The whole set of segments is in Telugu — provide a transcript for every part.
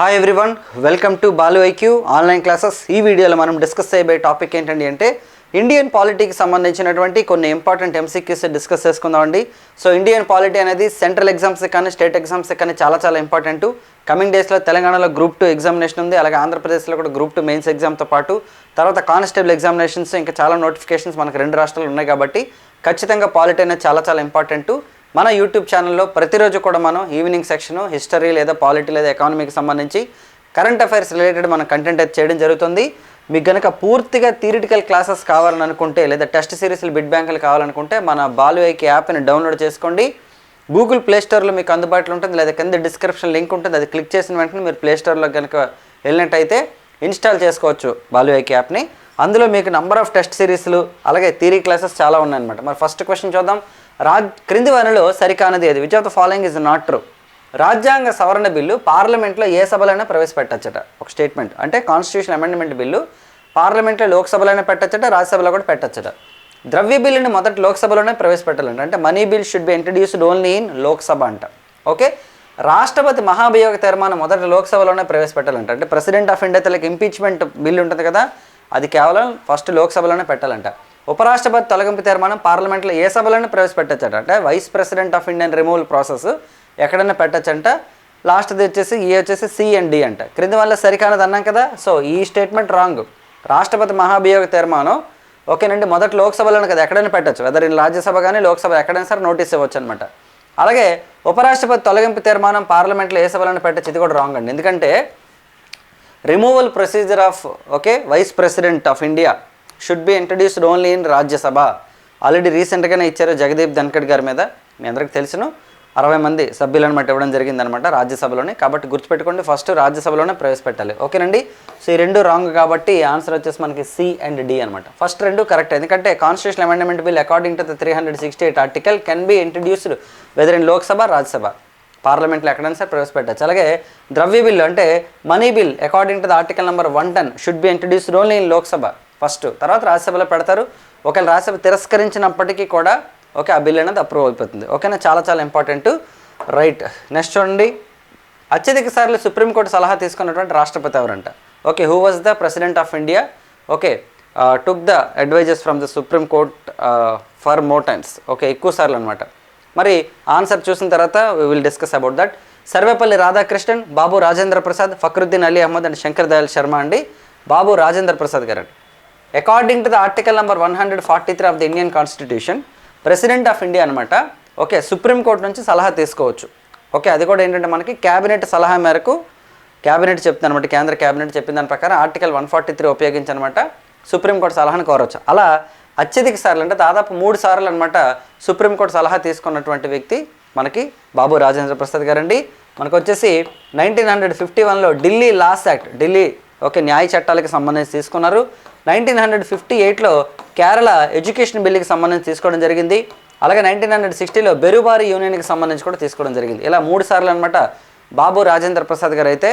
Hi everyone welcome to Balu IQ online classes ఈ వీడియోలో మనం డిస్కస్ చేయబోయే టాపిక్ ఏంటండి అంటే ఇండియన్ పాలిటీకి సంబంధించినటువంటి కొన్ని ఇంపార్టెంట్ ఎంసీక్యూస్ డిస్కస్ చేసుకుందామండి సో ఇండియన్ పాలిటీ అనేది సెంట్రల్ ఎగ్జామ్స్ కానీ స్టేట్ ఎగ్జామ్స్ కానీ చాలా చాలా ఇంపార్టెంట్ కమింగ్ డేస్లో తెలంగాణలో గ్రూప్ టూ ఎగ్జామినేషన్ ఉంది అలాగే ఆంధ్రప్రదేశ్లో కూడా గ్రూప్ టూ మెయిన్స్ ఎగ్జామ్తో పాటు తర్వాత కానిస్టేబుల్ ఎగ్జామినేషన్స్ ఇంకా చాలా నోటిఫికేషన్స్ మనకు రెండు రాష్ట్రాలు ఉన్నాయి కాబట్టి ఖచ్చితంగా పాలిటీ అనేది చాలా చాలా ఇంపార్టెంట్ మన యూట్యూబ్ ఛానల్లో ప్రతిరోజు కూడా మనం ఈవినింగ్ సెక్షన్ హిస్టరీ లేదా పాలిటీ లేదా ఎకానమీకి సంబంధించి కరెంట్ అఫైర్స్ రిలేటెడ్ మన కంటెంట్ అయితే చేయడం జరుగుతుంది. మీకు కనుక పూర్తిగా థియరిటికల్ క్లాసెస్ కావాలని అనుకుంటే లేదా టెస్ట్ సిరీస్లు బిడ్ బ్యాంకులు కావాలనుకుంటే మన బాలు యాప్ని డౌన్లోడ్ చేసుకోండి. గూగుల్ ప్లేస్టోర్లో మీకు అందుబాటులో ఉంటుంది లేదా కింద డిస్క్రిప్షన్ లింక్ ఉంటుంది. అది క్లిక్ చేసిన వెంటనే మీరు ప్లేస్టోర్లో కనుక వెళ్ళినట్టయితే ఇన్స్టాల్ చేసుకోవచ్చు బాలు యాప్ని అందులో మీకు నంబర్ ఆఫ్ టెస్ట్ సిరీస్లు అలాగే థియరీ క్లాసెస్ చాలా ఉన్నాయన్నమాట. మరి ఫస్ట్ క్వశ్చన్ చూద్దాం. రాజ్ క్రింది వనలో సరికానది అది which of the following is not true రాజ్యాంగ సవరణ బిల్లు పార్లమెంట్లో ఏ సభలైనా ప్రవేశపెట్టచ్చట. ఒక స్టేట్మెంట్. అంటే కాన్స్టిట్యూషన్ అమెండ్మెంట్ బిల్లు పార్లమెంట్లో లోక్సభలోనే పెట్టచ్చట రాజ్యసభలో కూడా పెట్టచ్చట. ద్రవ్య బిల్లుని మొదటి లోక్సభలోనే ప్రవేశపెట్టాలంట. అంటే money bill should be introduced only in Lok Sabha అంట. ఓకే? రాష్ట్రపతి మహాభియోగ తీర్మానం మొదటి లోక్సభలోనే ప్రవేశపెట్టాలంట. అంటే ప్రెసిడెంట్ ఆఫ్ ఇండియా తెలకి ఇంపీచ్మెంట్ బిల్ ఉంటుంది కదా అది కేవలం ఫస్ట్ లోక్సభలోనే పెట్టాలంట. ఉపరాష్ట్రపతి తొలగింపు తీర్మానం పార్లమెంట్లో ఏ సభలను ప్రవేశపెట్టచ్చట. అంటే vice president of Indian removal process ఎక్కడైనా పెట్టచ్చంట. లాస్ట్ది వచ్చేసి ఈ వచ్చేసి సి అండ్ డి అంట. క్రింది వల్ల సరికానది అన్నాం కదా. సో ఈ స్టేట్మెంట్ రాంగ్. రాష్ట్రపతి మహాభియోగ తీర్మానం. ఓకేనండి మొదటి లోక్సభలోనే కదా ఎక్కడైనా పెట్టచ్చు. వెదర్ ఇన్ రాజ్యసభ కానీ లోక్సభ ఎక్కడైనా సరే నోటీస్ ఇవ్వచ్చు అనమాట అలాగే ఉపరాష్ట్రపతి తొలగింపు తీర్మానం పార్లమెంట్లో ఏ సభలను పెట్టచ్చు. ఇది కూడా రాంగ్ అండి. ఎందుకంటే removal procedure of okay vice president of India should be introduced only in Rajya Sabha already రీసెంట్గానే ఇచ్చారు జగదీప్ ధన్కడ్ గారి మీద. మీ అందరికి తెలుసును. అరవై మంది సభ్యులు అనమాట ఇవ్వడం జరిగిందనమాట రాజ్యసభలోనే కాబట్టి గుర్తుపెట్టుకోండి ఫస్ట్ రాజ్యసభలోనే ప్రవేశపెట్టాలి. ఓకేనండి? సో ఈ రెండు రాంగ్ కాబట్టి ఆన్సర్ వచ్చేసి మనకి సి అండ్ డి అనమాట ఫస్ట్ రెండు కరెక్ట్ ఎందుకంటే constitution amendment bill according to the three hundred sixty eight article can be introduced whether in Lok Sabha Rajya Sabha పార్లమెంట్లో ఎక్కడైనా సరే ప్రవేశపెట్టచ్చు. అలాగే ద్రవ్య బిల్లు అంటే money bill according to the article number one ten should be introduced only in Lok Sabha first తర్వాత రాజ్యసభలో పెడతారు. ఒకవేళ రాజ్యసభ తిరస్కరించినప్పటికీ కూడా ఓకే ఆ బిల్ అనేది అప్రూవ్ అయిపోతుంది. ఓకేనా? చాలా చాలా ఇంపార్టెంట్. రైట్. నెక్స్ట్ చూడండి. అత్యధిక సార్లు సుప్రీంకోర్టు సలహా తీసుకున్నటువంటి రాష్ట్రపతి ఎవరంట? Okay who was the president of India? Okay took the advises from the supreme court for more times okay ఎక్కువ సార్లు అనమాట మరి ఆన్సర్ చూసిన తర్వాత we will discuss about that Sarvepalli Radhakrishnan Babu Rajendra Prasad Fakhruddin Ali Ahmed and Shankar Dayal Sharma అండి. బాబు రాజేంద్ర ప్రసాద్ గారు అండి according to the article number one hundred forty three of the Indian constitution president of India అనమాట ఓకే సుప్రీంకోర్టు నుంచి సలహా తీసుకోవచ్చు. ఓకే అది కూడా ఏంటంటే మనకి క్యాబినెట్ సలహా మేరకు క్యాబినెట్ చెప్తుంది అనమాట కేంద్ర క్యాబినెట్ చెప్పిన దాని ప్రకారం ఆర్టికల్ వన్ ఫార్టీ త్రీ ఉపయోగించనమాట సుప్రీంకోర్టు సలహాను కోరవచ్చు అలా అత్యధిక సార్లు అంటే దాదాపు మూడు సార్లు అనమాట సుప్రీంకోర్టు సలహా తీసుకున్నటువంటి వ్యక్తి మనకి బాబు రాజేంద్ర ప్రసాద్ గారండి. మనకు వచ్చేసి నైన్టీన్ హండ్రెడ్ ఫిఫ్టీ వన్లో Delhi laws act Delhi okay న్యాయ చట్టాలకు సంబంధించి తీసుకున్నారు. నైన్టీన్ హండ్రెడ్ ఫిఫ్టీ ఎయిట్లో కేరళ ఎడ్యుకేషన్ బిల్లుకి సంబంధించి తీసుకోవడం జరిగింది. అలాగే నైన్టీన్ హండ్రెడ్ సిక్స్టీలో బెరుబారి యూనియన్కి సంబంధించి కూడా తీసుకోవడం జరిగింది. ఇలా మూడు సార్లు అనమాట బాబు రాజేంద్ర ప్రసాద్ గారు అయితే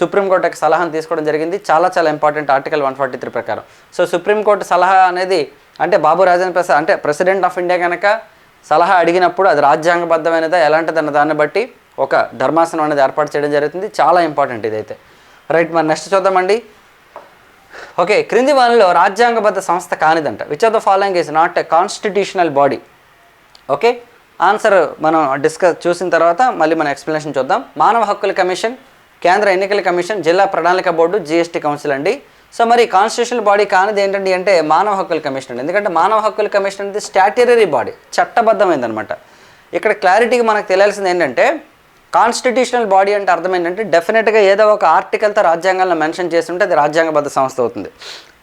సుప్రీంకోర్టుకి సలహాను తీసుకోవడం జరిగింది. చాలా చాలా important article one forty three ప్రకారం. సో సుప్రీంకోర్టు సలహా అనేది అంటే బాబు రాజేంద్ర ప్రసాద్ అంటే ప్రెసిడెంట్ ఆఫ్ ఇండియా కనుక సలహా అడిగినప్పుడు అది రాజ్యాంగబద్ధమైనదా ఎలాంటిదన్న దాన్ని బట్టి ఒక ధర్మాసనం అనేది ఏర్పాటు చేయడం జరుగుతుంది. చాలా ఇంపార్టెంట్ ఇదైతే. రైట్ మరి నెక్స్ట్ చూద్దామండి. ఓకే క్రింది వానిలో రాజ్యాంగబద్ధ సంస్థ కానిదంట. Which of the following is not a constitutional body okay answer మనం డిస్కస్ చూసిన తర్వాత మళ్ళీ మనం ఎక్స్ప్లెనేషన్ చూద్దాం. మానవ హక్కుల కమిషన్ కేంద్ర ఎన్నికల కమిషన్ జిల్లా ప్రణాళిక బోర్డు జిఎస్టీ కౌన్సిల్ అండి. సో మరి కాన్స్టిట్యూషనల్ బాడీ కానిది ఏంటండి అంటే మానవ హక్కుల కమిషన్ అండి. ఎందుకంటే మానవ హక్కుల కమిషన్ అనేది స్టాట్యురరీ బాడీ చట్టబద్ధమైందనమాట ఇక్కడ క్లారిటీగా మనకు తెలియాల్సింది ఏంటంటే కాన్స్టిట్యూషనల్ బాడీ అంటే అర్థం ఏంటంటే డెఫినెట్గా ఏదో ఒక ఆర్టికల్తో రాజ్యాంగంలో మెన్షన్ చేస్తుంటే అది రాజ్యాంగబద్ధ సంస్థ అవుతుంది.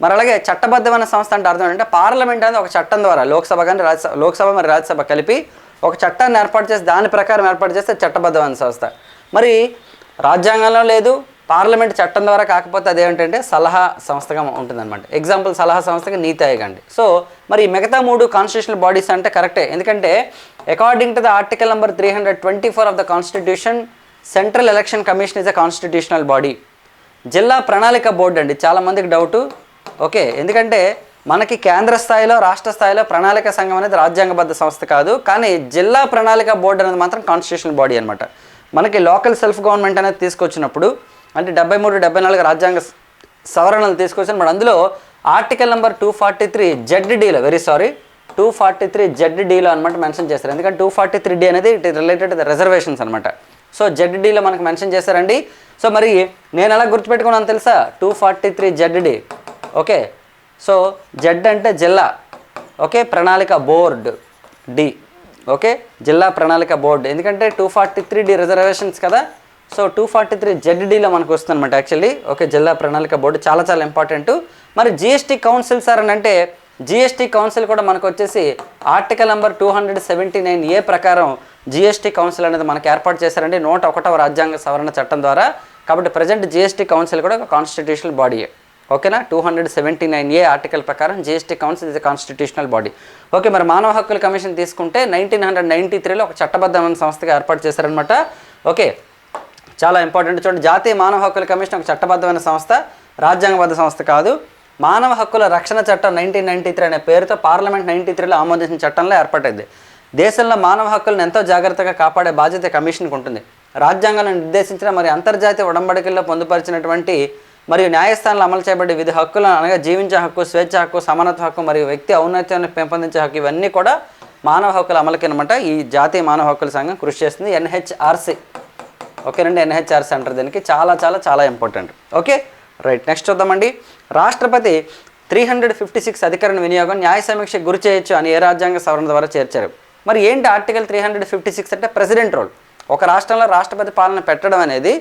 మరి అలాగే చట్టబద్ధమైన సంస్థ అంటే అర్థం ఏంటంటే పార్లమెంట్ అనేది ఒక చట్టం ద్వారా లోక్సభ కానీ రాజ్యసభ లోక్సభ మరి రాజ్యసభ కలిపి ఒక చట్టాన్ని ఏర్పాటు చేసి దాని ప్రకారం ఏర్పాటు చేస్తే చట్టబద్ధమైన సంస్థ. మరి రాజ్యాంగంలో లేదు పార్లమెంట్ చట్టం ద్వారా కాకపోతే అదేంటంటే సలహా సంస్థగా ఉంటుందన్నమాట. ఎగ్జాంపుల్ సలహా సంస్థగా నీతి ఆయోగ్ అండి. సో మరి మిగతా మూడు కాన్స్టిట్యూషనల్ బాడీస్ అంటే కరెక్టే ఎందుకంటే according to the article number three hundred twenty four of the constitution central election commission is a constitutional body జిల్లా ప్రణాళిక బోర్డు అండి. చాలామందికి డౌటు ఓకే ఎందుకంటే మనకి కేంద్ర స్థాయిలో రాష్ట్ర స్థాయిలో ప్రణాళిక సంఘం అనేది రాజ్యాంగబద్ధ సంస్థ కాదు. కానీ జిల్లా ప్రణాళిక బోర్డు అనేది మాత్రం కాన్స్టిట్యూషనల్ బాడీ అనమాట మనకి లోకల్ సెల్ఫ్ గవర్నమెంట్ అనేది తీసుకొచ్చినప్పుడు అంటే డెబ్బై మూడు డెబ్బై నాలుగు రాజ్యాంగ సవరణలు తీసుకొచ్చాను మరి అందులో article number two forty three Z డీలో very sorry two forty three Z డీలో అనమాట మెన్షన్ చేస్తారు ఎందుకంటే టూ ఫార్టీ త్రీ డీ అనేది ఇట్ రిలేటెడ్ రిజర్వేషన్స్ అనమాట సో జెడ్ డీలో మనకు మెన్షన్ చేశారండి. సో మరి నేను ఎలా గుర్తుపెట్టుకున్నాను తెలుసా? Two forty three Z D okay? So Z అంటే జిల్లా. ఓకే? ప్రణాళిక బోర్డు డి ఓకే? జిల్లా ప్రణాళిక బోర్డు. ఎందుకంటే two forty three D reservations కదా? సో టూ ఫార్టీ త్రీ జెడ్డీలో మనకు వస్తుందన్నమాట యాక్చువల్లీ ఓకే జిల్లా ప్రణాళిక బోర్డు చాలా చాలా ఇంపార్టెంట్ మరి జిఎస్టీ కౌన్సిల్ సార్ అని అంటే జిఎస్టీ కౌన్సిల్ కూడా మనకు వచ్చేసి article number two hundred seventy nine A ప్రకారం జిఎస్టీ కౌన్సిల్ అనేది మనకు ఏర్పాటు చేశారండి. నూట ఒకటవ రాజ్యాంగ సవరణ చట్టం ద్వారా. కాబట్టి ప్రజెంట్ జిఎస్టీ కౌన్సిల్ కూడా ఒక కాన్స్టిట్యూషనల్ బాడీ ఓకేనా? Two hundred seventy nine A article ప్రకారం GST council is constitutional body okay మరి మానవ హక్కుల కమిషన్ తీసుకుంటే నైన్టీన్ హండ్రెడ్ నైంటీ త్రీలో ఒక చట్టబద్ధమైన సంస్థగా ఏర్పాటు చేశారనమాట ఓకే చాలా ఇంపార్టెంట్ చూడండి జాతీయ మానవ హక్కుల కమిషన్ ఒక చట్టబద్ధమైన సంస్థ రాజ్యాంగబద్ధ సంస్థ కాదు. మానవ హక్కుల రక్షణ చట్టం నైన్టీన్ నైన్టీ త్రీ అనే పేరుతో పార్లమెంట్ నైన్టీ త్రీలో ఆమోదించిన చట్టంలో ఏర్పడింది దేశంలో మానవ హక్కులను ఎంతో జాగ్రత్తగా కాపాడే బాధ్యత కమిషన్కి ఉంటుంది. రాజ్యాంగంలో నిర్దేశించిన మరి అంతర్జాతీయ ఉడంబడికల్లో పొందుపరిచినటువంటి మరియు న్యాయస్థానంలో అమలు చేయబడే వివిధ హక్కులను అనగా జీవించే హక్కు స్వేచ్ఛ హక్కు సమానత్వ హక్కు మరియు వ్యక్తి ఔన్నత్యాన్ని పెంపొందించే హక్కు ఇవన్నీ కూడా మానవ హక్కుల అమలుకి అనమాట ఈ జాతీయ మానవ హక్కుల సంఘం కృషి చేస్తుంది ఎన్హెచ్ఆర్సీ. ఓకేనండి ఎన్హెచ్ఆర్ సెంటర్ దీనికి చాలా చాలా చాలా ఇంపార్టెంట్ ఓకే రైట్ నెక్స్ట్ చూద్దామండి. రాష్ట్రపతి త్రీ హండ్రెడ్ ఫిఫ్టీ సిక్స్ అధికారణ వినియోగం న్యాయ సమీక్ష గురి చేయొచ్చు అని ఏ రాజ్యాంగ సవరణ ద్వారా చేర్చారు? మరి ఏంటి article three hundred fifty six అంటే ప్రెసిడెంట్ రోల్ ఒక రాష్ట్రంలో రాష్ట్రపతి పాలన పెట్టడం అనేది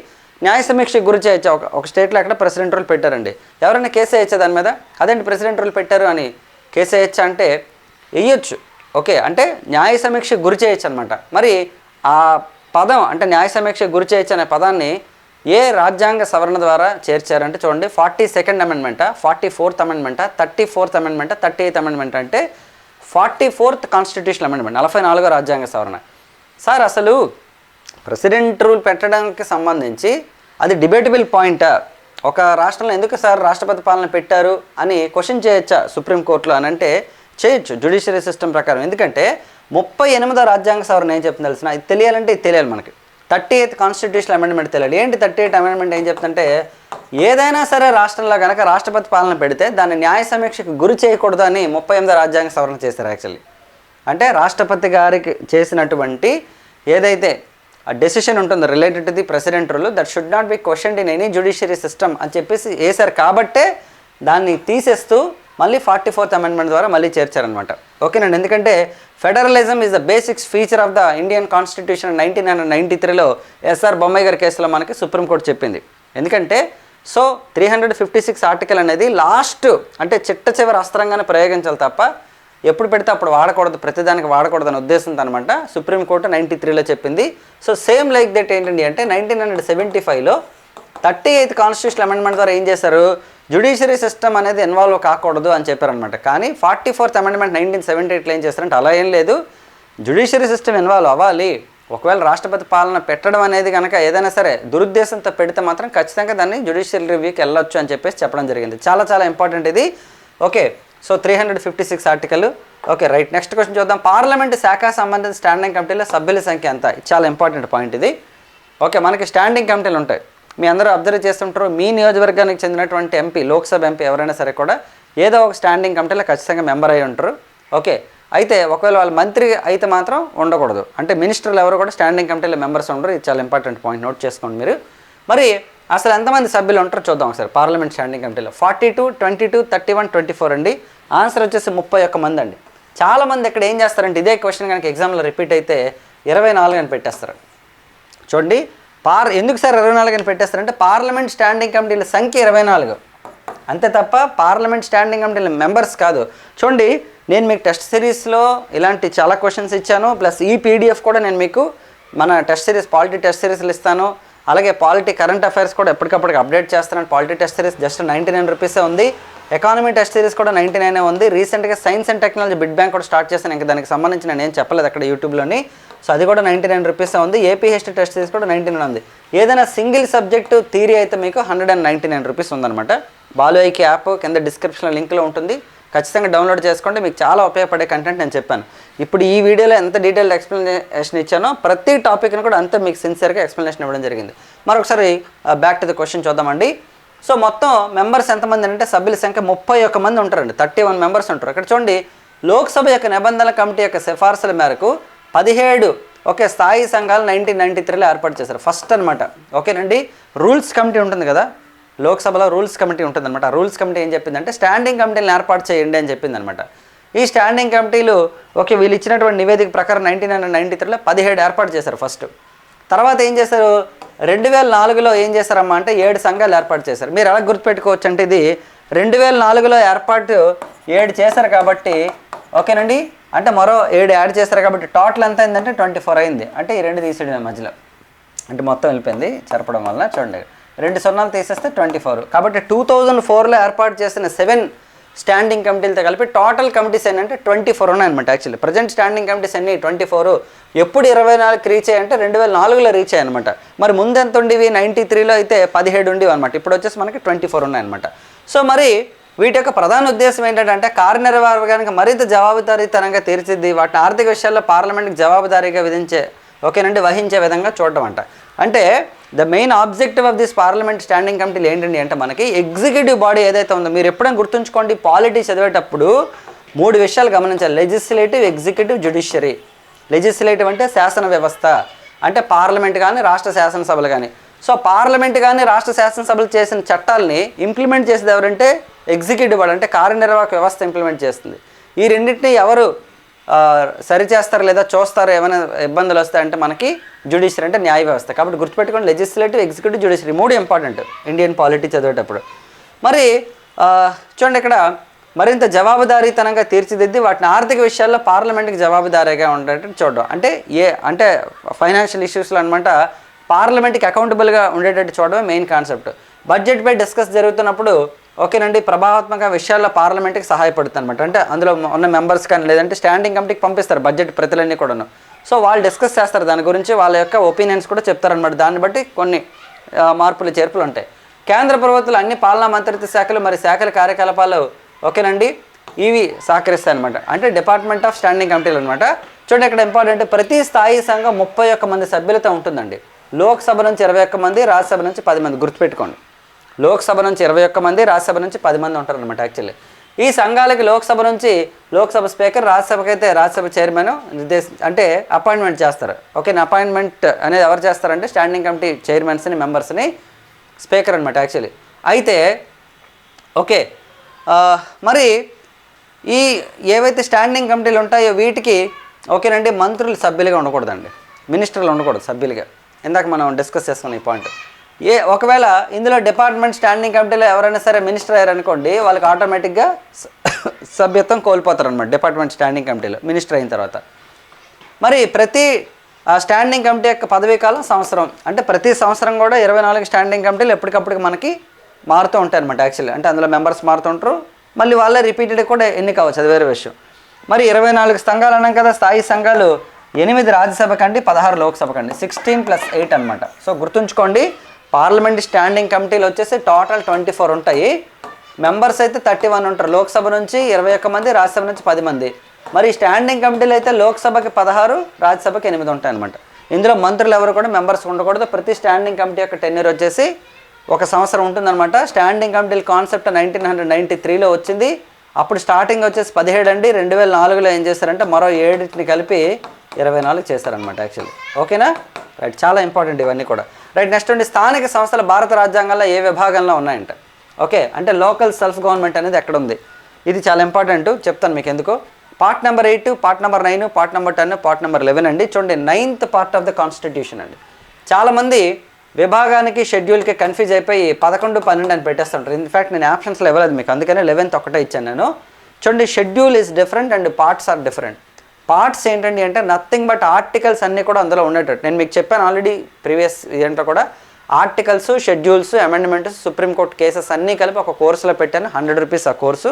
న్యాయ సమీక్షకు గురి చేయొచ్చు. ఒక ఒక స్టేట్లో అక్కడ ప్రెసిడెంట్ రోల్ పెట్టారండి? ఎవరైనా కేసు వేయచ్చా దాని మీద? అదేంటి ప్రెసిడెంట్ రోల్ పెట్టారు అని కేసు వేయచ్చా అంటే వేయొచ్చు. ఓకే అంటే న్యాయ సమీక్షకు గురి చేయొచ్చు అనమాట మరి ఆ పదం అంటే న్యాయ సమీక్ష గురి చేయొచ్చు అనే పదాన్ని ఏ రాజ్యాంగ సవరణ ద్వారా చేర్చారంటే చూడండి ఫార్టీ సెకండ్ అమెండ్మెంటా ఫార్టీ ఫోర్త్ అమెండ్మెంటా థర్టీ ఫోర్త్ అమెండ్మెంటా థర్టీ ఎయిత్ అమెండ్మెంట్ అంటే ఫార్టీ ఫోర్త్ కాన్స్టిట్యూషన్ అమెండ్మెంట్ నలభై నాలుగో రాజ్యాంగ సవరణ. సార్ అసలు ప్రెసిడెంట్ రూల్ పెట్టడానికి సంబంధించి అది డిబేటబుల్ పాయింటా ఒక రాష్ట్రంలో ఎందుకు సార్ రాష్ట్రపతి పాలన పెట్టారు అని క్వశ్చన్ చేయొచ్చా సుప్రీంకోర్టులో అని అంటే చేయొచ్చు జ్యుడిషియరీ సిస్టమ్ ప్రకారం. ఎందుకంటే ముప్పై ఎనిమిదో రాజ్యాంగ సవరణ ఏం చెప్తుంది తెలిసిన? ఇది తెలియాలంటే ఇది తెలియాలి మనకి. థర్టీ ఎయిత్ కాన్స్టిట్యూషన్ అమెండ్మెంట్ తెలియాలి. ఏంటి థర్టీ ఎయిత్ అమెండ్మెంట్ ఏం చెప్తుంటే ఏదైనా సరే రాష్ట్రంలో కనుక రాష్ట్రపతి పాలన పెడితే దాన్ని న్యాయ సమీక్షకు గురి చేయకూడదు అని ముప్పై ఎనిమిదో రాజ్యాంగ సవరణ చేశారు యాక్చువల్లీ అంటే రాష్ట్రపతి గారికి చేసినటువంటి ఏదైతే ఆ డెసిషన్ ఉంటుందో related to the president rule that should not be question in any judiciary system అని చెప్పేసి వేశారు. కాబట్టే దాన్ని తీసేస్తూ మళ్ళీ ఫార్టీ ఫోర్త్ అమెండ్మెంట్ ద్వారా మళ్ళీ చేర్చారనమాట ఓకేనండి ఎందుకంటే federalism is the basics feature of the Indian constitution nineteen hundred ninety త్రీలో ఎస్ఆర్ బొమ్మాయి గారి కేసులో మనకి సుప్రీంకోర్టు చెప్పింది. ఎందుకంటే so three hundred fifty six article అనేది లాస్ట్ అంటే చిట్ట చివరి అస్త్రంగానే ప్రయోగించాలి తప్ప ఎప్పుడు పెడితే అప్పుడు వాడకూడదు ప్రతిదానికి వాడకూడదు అనే ఉద్దేశంతో అనమాట సుప్రీంకోర్టు నైంటీ త్రీలో చెప్పింది. సో సేమ్ లైక్ దట్ ఏంటండి అంటే నైన్టీన్ హండ్రెడ్ సెవెంటీ ఫైవ్లో థర్టీ ఎయిత్ కాన్స్టిట్యూషన్ అమెండ్మెంట్ ద్వారా ఏం చేశారు? జ్యుడిషియరీ సిస్టమ్ అనేది ఇన్వాల్వ్ కాకూడదు అని చెప్పారనమాట కానీ forty fourth amendment nineteen seventy ఎయిట్లో ఏం చేస్తారంటే అలా ఏం లేదు. జ్యుడిషియరీ సిస్టమ్ ఇన్వాల్వ్ అవ్వాలి. ఒకవేళ రాష్ట్రపతి పాలన పెట్టడం అనేది కనుక ఏదైనా సరే దురుద్దేశంతో పెడితే మాత్రం ఖచ్చితంగా దాన్ని జుడిషియల్ రివ్యూకి వెళ్ళొచ్చు అని చెప్పేసి చెప్పడం జరిగింది. చాలా చాలా ఇంపార్టెంట్ ఇది. Okay so three hundred fifty six article okay right next question చూద్దాం. పార్లమెంట్ శాఖ సంబంధిత స్టాండింగ్ కమిటీలో సభ్యుల సంఖ్య ఎంత? చాలా ఇంపార్టెంట్ పాయింట్ ఇది. ఓకే మనకి స్టాండింగ్ కమిటీలు ఉంటాయి. మీ అందరూ అబ్జర్వ్ చేస్తుంటారు మీ నియోజకవర్గానికి చెందినటువంటి ఎంపీ లోక్సభ ఎంపీ ఎవరైనా సరే కూడా ఏదో ఒక స్టాండింగ్ కమిటీలో ఖచ్చితంగా మెంబర్ అయి ఉంటారు. ఓకే. అయితే ఒకవేళ వాళ్ళు మంత్రి అయితే మాత్రం ఉండకూడదు. అంటే మినిస్టర్లు ఎవరు కూడా స్టాండింగ్ కమిటీలో మెంబర్స్ ఉండరు. ఇది చాలా ఇంపార్టెంట్ పాయింట్ నోట్ చేసుకోండి మీరు. మరి అసలు ఎంతమంది సభ్యులు ఉంటారో చూద్దాం ఒకసారి. పార్లమెంట్ స్టాండింగ్ కమిటీలో forty two twenty two thirty one twenty four అండి. ఆన్సర్ వచ్చేసి ముప్పై ఒక్క మంది అండి. చాలామంది ఇక్కడ ఏం చేస్తారంటే ఇదే క్వశ్చన్ కనుక ఎగ్జామ్లో రిపీట్ అయితే ఇరవై నాలుగు అని పెట్టేస్తారు. చూడండి. పార్ ఎందుకు సార్ ఇరవై నాలుగు అని పెట్టేస్తారంటే పార్లమెంట్ స్టాండింగ్ కమిటీల సంఖ్య ఇరవై నాలుగు. అంతే తప్ప పార్లమెంట్ స్టాండింగ్ కమిటీల మెంబర్స్ కాదు. చూడండి నేను మీకు టెస్ట్ సిరీస్లో ఇలాంటి చాలా క్వశ్చన్స్ ఇచ్చాను ప్లస్ ఈ పీడిఎఫ్ కూడా నేను మీకు మన టెస్ట్ సిరీస్ పాలిటీ టెస్ట్ సిరీస్లు ఇస్తాను. అలాగే పాలిటీ కరెంట్ అఫైర్స్ కూడా ఎప్పటికప్పటికి అప్డేట్ చేస్తున్నాను. Polity test series just ninety nine రూపీసే ఉంది. ఎకానమీ టెస్ట్ సిరీస్ కూడా నైంటీ నైనే ఉంది. రీసెంట్గా science and technology bid bank కూడా స్టార్ట్ చేశాను. ఇంకా దానికి సంబంధించి నేను ఏం చెప్పలేదు అక్కడ యూట్యూబ్లోని. సో అది కూడా నైంటీ నైన్ రూపీసే ఉంది. ఏపీ హిస్టరీ టెస్ట్ సిరీస్ కూడా నైంటీ నైన్ ఉంది. ఏదైనా సింగిల్ సబ్జెక్టు థీరీ అయితే మీకు hundred and ninety nine rupees ఉందన్నమాట. బాలు యాప్ కింద డిస్క్రిప్షన్లో లింక్లో ఉంటుంది. ఖచ్చితంగా డౌన్లోడ్ చేసుకోండి. మీకు చాలా ఉపయోగపడే కంటెంట్ నేను చెప్పాను. ఇప్పుడు ఈ వీడియోలో ఎంత డీటెయిల్డ్ ఎక్స్ప్లెనేషన్ ఇచ్చానో ప్రతి టాపిక్ని కూడా అంత మీకు సిన్సియర్గా ఎక్స్ప్లెనేషన్ ఇవ్వడం జరిగింది. మరొకసారి బ్యాక్ టు ద క్వశ్చన్ చూద్దామండి. సో మొత్తం మెంబర్స్ ఎంతమంది అంటే సభ్యుల సంఖ్య ముప్పై ఒక్క మంది ఉంటారండి. థర్టీ వన్ మెంబర్స్ ఉంటారు. ఇక్కడ చూడండి లోక్సభ యొక్క నిబంధనల కమిటీ యొక్క సిఫార్సుల మేరకు పదిహేడు ఓకే స్థాయి సంఘాలు నైన్టీన్ నైన్టీ త్రీలో ఏర్పాటు చేశారు. ఫస్ట్ అనమాట ఓకేనండి రూల్స్ కమిటీ ఉంటుంది కదా? లోక్సభలో రూల్స్ కమిటీ ఉంటుందన్నమాట. రూల్స్ కమిటీ ఏం చెప్పిందంటే స్టాండింగ్ కమిటీని ఏర్పాటు చేయండి అని చెప్పిందనమాట ఈ స్టాండింగ్ కమిటీలు ఓకే వీళ్ళు ఇచ్చినటువంటి నివేదిక ప్రకారం నైన్టీన్ అండ్ నైన్టీ త్రీలో పదిహేడు ఏర్పాటు చేశారు ఫస్ట్ తర్వాత ఏం చేశారు? రెండు వేల నాలుగులో ఏం చేశారమ్మా అంటే ఏడు సంఘాలు ఏర్పాటు చేశారు. మీరు ఎలా గుర్తుపెట్టుకోవచ్చు అంటే ఇది రెండు వేల నాలుగులో ఏర్పాటు ఏడు చేశారు కాబట్టి ఓకేనండి? అంటే మరో ఏడు యాడ్ చేశారు కాబట్టి టోటల్ ఎంత అయిందంటే ట్వంటీ ఫోర్ అయింది. అంటే ఈ రెండు తీసేయడం మధ్యలో. అంటే మొత్తం వెళ్ళిపోయింది చెరపడం వల్ల చూడండి. రెండు సున్నాలు తీసేస్తే ట్వంటీ ఫోర్ కాబట్టి టూ థౌజండ్ ఫోర్లో ఏర్పాటు చేసిన సెవెన్ స్టాండింగ్ కమిటీలతో కలిపి టోటల్ కమిటీస్ ఏంటంటే ట్వంటీ ఫోర్ ఉన్నాయన్నమాట యాక్చువల్లీ ప్రజెంట్ స్టాండింగ్ కమిటీస్ అన్ని ట్వంటీ ఫోర్ ఎప్పుడు ఇరవై నాలుగు రీచ్ అయ్యాయంటే రెండు వేల నాలుగులో రీచ్ అయ్యాయన్నమాట మరి ముందెంత ఉండేవి నైంటీ త్రీలో అయితే పదిహేడు ఉండేవి అనమాట ఇప్పుడు వచ్చేసి మనకి ట్వంటీ ఫోర్ ఉన్నాయన్నమాట సో మరి వీటి యొక్క ప్రధాన ఉద్దేశం ఏంటంటే కార్యనిర్వాహకానికి మరింత జవాబుదారీతనంగా తీర్చిద్ది వాటిని ఆర్థిక విషయాల్లో పార్లమెంట్కి జవాబుదారీగా విధించే ఓకేనండి వహించే విధంగా చూడడం అంట అంటే the main objective of this parliament standing కమిటీలు ఏంటండి అంటే మనకి ఎగ్జిక్యూటివ్ బాడీ ఏదైతే ఉందో మీరు ఎప్పుడైనా గుర్తుంచుకోండి పాలిటీ చదివేటప్పుడు మూడు విషయాలు గమనించాలి. లెజిస్లేటివ్ ఎగ్జిక్యూటివ్ జుడిషియరీ లెజిస్లేటివ్ అంటే శాసన వ్యవస్థ అంటే పార్లమెంట్ కానీ రాష్ట్ర శాసనసభలు కానీ సో పార్లమెంట్ కానీ రాష్ట్ర శాసనసభలు చేసిన చట్టాలని ఇంప్లిమెంట్ చేసేది ఎవరంటే ఎగ్జిక్యూటివ్ బాడీ అంటే కార్యనిర్వాహక వ్యవస్థ ఇంప్లిమెంట్ చేస్తుంది. ఈ రెండింటిని ఎవరు సరిచేస్తారు సరి లేదా చూస్తారు ఏమైనా ఇబ్బందులు వస్తాయంటే మనకి జ్యుడిషియరీ అంటే న్యాయ వ్యవస్థ. కాబట్టి గుర్తుపెట్టుకోండి లెజిస్లేటివ్ ఎగ్జిక్యూటివ్ జ్యుడిషియరీ మూడు ఇంపార్టెంట్ ఇండియన్ పాలిటీ చదివేటప్పుడు. మరి చూడండి ఇక్కడ మరింత జవాబుదారీతనంగా తీర్చిదిద్ది వాటిని ఆర్థిక విషయాల్లో పార్లమెంట్కి జవాబుదారీగా ఉండేటట్టు చూడడం. అంటే ఏ అంటే ఫైనాన్షియల్ ఇష్యూస్లో అనమాట పార్లమెంట్కి అకౌంటబుల్గా ఉండేటట్టు చూడడమే మెయిన్ కాన్సెప్ట్ బడ్జెట్పై డిస్కస్ జరుగుతున్నప్పుడు ఓకేనండి ప్రభావాత్మక విషయాల్లో పార్లమెంట్కి సహాయపడుతుంది అనమాట అంటే అందులో ఉన్న మెంబర్స్ కానీ లేదంటే స్టాండింగ్ కమిటీకి పంపిస్తారు బడ్జెట్ ప్రతిలన్నీ కూడాను. సో వాళ్ళు డిస్కస్ చేస్తారు దాని గురించి వాళ్ళ యొక్క ఒపీనియన్స్ కూడా చెప్తారనమాట దాన్ని బట్టి కొన్ని మార్పులు చేర్పులు ఉంటాయి. కేంద్ర ప్రభుత్వాలు అన్ని పాలనా మంత్రిత్వ శాఖలు మరి శాఖల కార్యకలాపాలు ఓకేనండి ఇవి సహకరిస్తాయి అనమాట అంటే డిపార్ట్మెంట్ ఆఫ్ స్టాండింగ్ కమిటీలు అనమాట చూడండి ఇక్కడ ఇంపార్టెంట్ ప్రతి స్థాయి సంఘం ముప్పై ఒక్క మంది సభ్యులతో ఉంటుందండి. లోక్సభ నుంచి ఇరవై ఒక్క మంది రాజ్యసభ నుంచి పది మంది గుర్తుపెట్టుకోండి. లోక్సభ నుంచి ఇరవై ఒక్క మంది రాజ్యసభ నుంచి పది మంది ఉంటారు అనమాట యాక్చువల్లీ ఈ సంఘాలకి లోక్సభ నుంచి లోక్సభ స్పీకర్ రాజ్యసభకి అయితే రాజ్యసభ చైర్మన్ నిర్దేశ అంటే అపాయింట్మెంట్ చేస్తారు. ఓకే అపాయింట్మెంట్ అనేది ఎవరు చేస్తారంటే స్టాండింగ్ కమిటీ చైర్మన్స్ని మెంబర్స్ని స్పీకర్ అనమాట యాక్చువల్లీ అయితే ఓకే మరి ఈ ఏవైతే స్టాండింగ్ కమిటీలు ఉంటాయో వీటికి ఓకేనండి మంత్రులు సభ్యులుగా ఉండకూడదండి. మినిస్టర్లు ఉండకూడదు సభ్యులుగా. ఇందాక మనం డిస్కస్ చేసుకున్న ఈ పాయింట్ ఏ ఒకవేళ ఇందులో డిపార్ట్మెంట్ స్టాండింగ్ కమిటీలో ఎవరైనా సరే మినిస్టర్ అయ్యారనుకోండి వాళ్ళకి ఆటోమేటిక్గా స- సభ్యత్వం కోల్పోతారు అనమాట డిపార్ట్మెంట్ స్టాండింగ్ కమిటీలో మినిస్టర్ అయిన తర్వాత. మరి ప్రతి ఆ స్టాండింగ్ కమిటీ యొక్క పదవీ కాలం సంవత్సరం అంటే ప్రతి సంవత్సరం కూడా ఇరవై నాలుగు స్టాండింగ్ కమిటీలు ఎప్పటికప్పుడు మనకి మారుతూ ఉంటాయి అనమాట యాక్చువల్లీ. అంటే అందులో మెంబర్స్ మారుతుంటారు మళ్ళీ వాళ్ళే రిపీటెడ్ కూడా ఎన్నిక అవ్వచ్చు అది వేరే విషయం. మరి ఇరవై నాలుగు సంఘాలు అన్నాం కదా స్థాయి సంఘాలు ఎనిమిది రాజ్యసభ కండి పదహారు లోక్సభ కండి సిక్స్టీన్ ప్లస్ ఎయిట్ అనమాట సో గుర్తుంచుకోండి పార్లమెంట్ స్టాండింగ్ కమిటీలు వచ్చేసి టోటల్ ట్వంటీ ఫోర్ ఉంటాయి. మెంబర్స్ అయితే థర్టీ వన్ ఉంటారు. లోక్సభ నుంచి ఇరవై ఒక్క మంది రాజ్యసభ నుంచి పది మంది. మరి స్టాండింగ్ కమిటీలు అయితే లోక్సభకి పదహారు రాజ్యసభకి ఎనిమిది ఉంటాయి అనమాట ఇందులో మంత్రులు ఎవరు కూడా మెంబర్స్ ఉండకూడదు. ప్రతి స్టాండింగ్ కమిటీ యొక్క టెన్యూర్ వచ్చేసి ఒక సంవత్సరం ఉంటుందన్నమాట. స్టాండింగ్ కమిటీల కాన్సెప్ట్ నైన్టీన్ హండ్రెడ్ నైంటీ త్రీలో వచ్చింది. అప్పుడు స్టార్టింగ్ వచ్చేసి పదిహేడు అండి. రెండు వేల నాలుగులో ఏం చేశారంటే మరో ఏడింటిని కలిపి ఇరవై నాలుగు చేశారనమాట యాక్చువల్లీ. ఓకేనా? రైట్ చాలా ఇంపార్టెంట్ ఇవన్నీ కూడా. రైట్ నెక్స్ట్ అండి స్థానిక సంస్థలు భారత రాజ్యాంగంలో ఏ విభాగంలో ఉన్నాయంట? ఓకే అంటే లోకల్ సెల్ఫ్ గవర్నమెంట్ అనేది ఎక్కడ ఉంది ఇది చాలా ఇంపార్టెంట్ చెప్తాను మీకు ఎందుకు. Part number eight part number nine part number ten part number eleven అండి. చూడండి ninth part of the constitution అండి. చాలామంది విభాగానికి షెడ్యూల్కి కన్ఫ్యూజ్ అయిపోయి పదకొండు పన్నెండు అని పెట్టేస్తుంటారు. ఇన్ఫ్యాక్ట్ నేను ఆప్షన్స్లో ఇవ్వలేదు మీకు అందుకనే లెవెన్త్ ఒకటే ఇచ్చాను నేను. చూడండి schedule is different and parts are different. Parts ఏంటండి అంటే నథింగ్ బట్ ఆర్టికల్స్ అన్నీ కూడా అందులో ఉండేటట్టు. నేను మీకు చెప్పాను ఆల్రెడీ ప్రీవియస్ ఇదంతా కూడా. Articles schedules amendments supreme court cases అన్నీ కలిపి ఒక కోర్సులో పెట్టాను. హండ్రెడ్ రూపీస్ ఆ కోర్సు.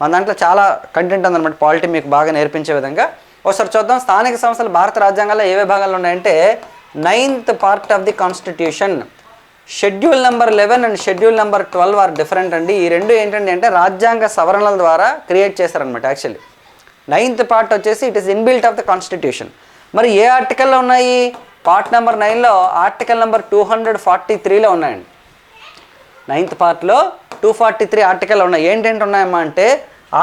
మన దాంట్లో చాలా కంటెంట్ ఉందన్నమాట. పాలిటీ మీకు బాగా నేర్పించే విధంగా. ఒకసారి చూద్దాం. స్థానిక సంస్థలు భారత రాజ్యాంగంలో ఏ విభాగాలు ఉన్నాయంటే ninth part of the constitution. Schedule number eleven and schedule number twelve are different అండి. ఈ రెండు ఏంటండి అంటే రాజ్యాంగ సవరణల ద్వారా క్రియేట్ చేశారనమాట యాక్చువల్లీ. నైన్త్ పార్ట్ వచ్చేసి it is inbuilt of the constitution. మరి ఏ ఆర్టికల్లో ఉన్నాయి? పార్ట్ నెంబర్ నైన్లో article number two hundred forty త్రీలో ఉన్నాయండి. నైన్త్ పార్ట్లో టూ ఫార్టీ త్రీ ఆర్టికల్ ఉన్నాయి. ఏంటంటే ఉన్నాయమ్మా అంటే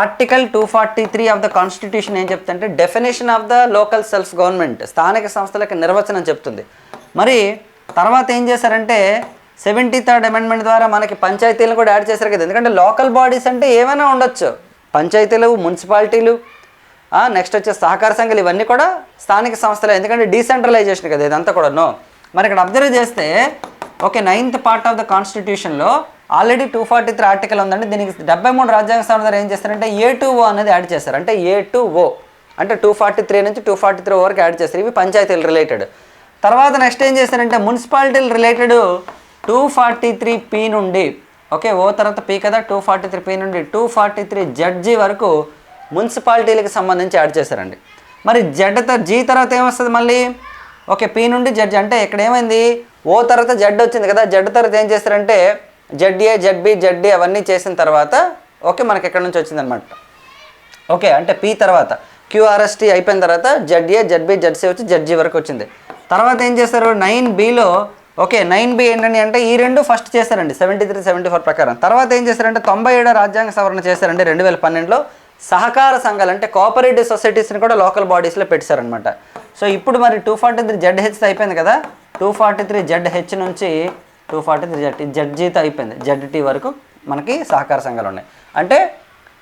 article two forty three of the constitution ఏం చెప్తుందంటే definition of the local self government స్థానిక సంస్థలకు నిర్వచనం చెప్తుంది. మరి తర్వాత ఏం చేశారంటే సెవెంటీ థర్డ్ అమెండ్మెంట్ ద్వారా మనకి పంచాయతీలను కూడా యాడ్ చేశారు కదా. ఎందుకంటే లోకల్ బాడీస్ అంటే ఏమైనా ఉండొచ్చు. పంచాయతీలు మున్సిపాలిటీలు నెక్స్ట్ వచ్చే సహకార సంఘాలు ఇవన్నీ కూడా స్థానిక సంస్థలే. ఎందుకంటే డీసెంట్రలైజేషన్ కదా ఇదంతా కూడా నో మరి ఇక్కడ అబ్జర్వ్ చేస్తే okay ninth part of the కాన్స్టిట్యూషన్లో already two forty three article ఉందండి. దీనికి డెబ్బై మూడు రాజ్యాంగ సవరణ ద్వారా ఏం చేస్తారంటే ఏ టూ ఓ అనేది యాడ్ చేస్తారు. అంటే ఏ టూ ఓ అంటే టూ ఫార్టీ త్రీ నుంచి టూ ఫార్టీ త్రీ వరకు యాడ్ చేస్తారు. ఇవి పంచాయతీలు రిలేటెడ్ తర్వాత నెక్స్ట్ ఏం చేశారంటే మున్సిపాలిటీలు related two forty three P నుండి ఓకే ఓ తర్వాత పీ కదా టూ ఫార్టీ త్రీ పీ నుండి two forty three Z G వరకు మున్సిపాలిటీలకు సంబంధించి యాడ్ చేశారండి. మరి జడ్ జీ తర్వాత ఏమొస్తుంది మళ్ళీ? ఓకే పీ నుండి జడ్జ్ అంటే ఇక్కడ ఏమైంది? ఓ తర్వాత జడ్ వచ్చింది కదా జడ్ తర్వాత ఏం చేస్తారంటే జడ్ఏ జడ్బి జడ్డి అవన్నీ చేసిన తర్వాత ఓకే మనకి ఎక్కడి నుంచి వచ్చిందనమాట ఓకే అంటే పీ తర్వాత. క్యూఆర్ఎస్టీ అయిపోయిన తర్వాత జడ్ఏ జడ్బి జడ్సీ వచ్చి జడ్జి వరకు వచ్చింది. తర్వాత ఏం చేస్తారు? నైన్ బిలో ఓకే నైన్ బి ఏంటండి అంటే ఈ రెండు ఫస్ట్ చేశారండి సెవెంటీ త్రీ సెవెంటీ ఫోర్ ప్రకారం. తర్వాత ఏం చేశారంటే తొంభై ఏడో రాజ్యాంగ సవరణ చేశారండి రెండు వేల పన్నెండులో. సహకార సంఘాలు అంటే కోఆపరేటివ్ సొసైటీస్ని కూడా లోకల్ బాడీస్లో పెట్టారనమాట సో ఇప్పుడు మరి two forty three Z H అయిపోయింది కదా? Two forty three Z H నుంచి టూ ఫార్టీ త్రీ జెడ్ జడ్జీతో అయిపోయింది. జడ్టీ వరకు మనకి సహకార సంఘాలు ఉన్నాయి. అంటే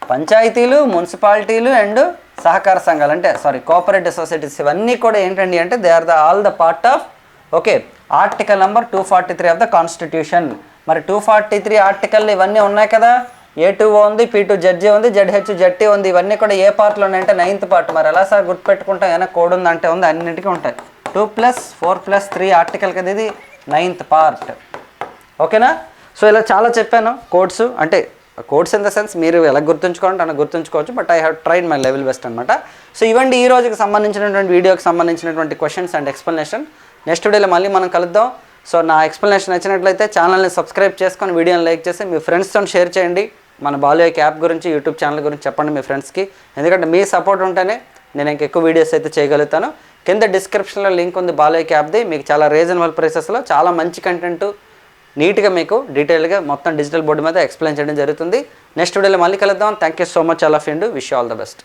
పంచాయతీలు మున్సిపాలిటీలు అండ్ సహకార సంఘాలు అంటే సారీ కోఆపరేటివ్ సొసైటీస్ ఇవన్నీ కూడా ఏంటండి అంటే they are the all the part of okay article number two forty three of the constitution మరి టూ ఫార్టీ త్రీ ఆర్టికల్ ఇవన్నీ ఉన్నాయి కదా? ఏ టూ ఉంది పీ టూ జడ్జి ఉంది జడ్హెచ్ జడ్టీ ఉంది. ఇవన్నీ కూడా ఏ పార్ట్లో ఉన్నాయంటే నైన్త్ పార్ట్ మరి ఎలా సార్ గుర్తుపెట్టుకుంటాం? ఏమైనా కోడ్ ఉంది అంటే ఉంది అన్నింటికీ ఉంటాయి. Two plus four plus three article కదా ఇది నైన్త్ పార్ట్ ఓకేనా? సో ఇలా చాలా చెప్పాను కోడ్స్ అంటే కోడ్స్ ఇన్ ద సెన్స్ మీరు ఎలా గుర్తుంచుకోవాలంటే అలా గుర్తుంచుకోవచ్చు but I have train my level best అనమాట సో ఇవ్వండి ఈ రోజుకి సంబంధించినటువంటి వీడియోకి సంబంధించినటువంటి క్వశ్చన్స్ అండ్ ఎక్స్ప్లెనేషన్ నెక్స్ట్ వీడియోలో మళ్ళీ మనం కలుద్దాం. సో నా ఎక్స్ప్లెనేషన్ నచ్చినట్లయితే ఛానల్ని సబ్స్క్రైబ్ చేసుకొని వీడియోని లైక్ చేసి మీ ఫ్రెండ్స్తో షేర్ చేయండి. మన బాలు యాప్ గురించి యూట్యూబ్ ఛానల్ గురించి చెప్పండి మీ ఫ్రెండ్స్కి. ఎందుకంటే మీ సపోర్ట్ ఉంటేనే నేను ఇంకా ఎక్కువ వీడియోస్ అయితే చేయగలుగుతాను. కింద డిస్క్రిప్షన్లో లింక్ ఉంది బాలయ్య క్యాబ్ది మీకు చాలా రీజనబుల్ ప్రైసెస్లో చాలా మంచి కంటెంట్ నీట్గా మీకు డీటెయిల్గా మొత్తం డిజిటల్ బోర్డు మీద ఎక్స్ప్లెయిన్ చేయడం జరుగుతుంది. నెక్స్ట్ వీడియోలో మళ్ళీ కలుద్దాం. Thank you so much all of ఇండు wish all the best.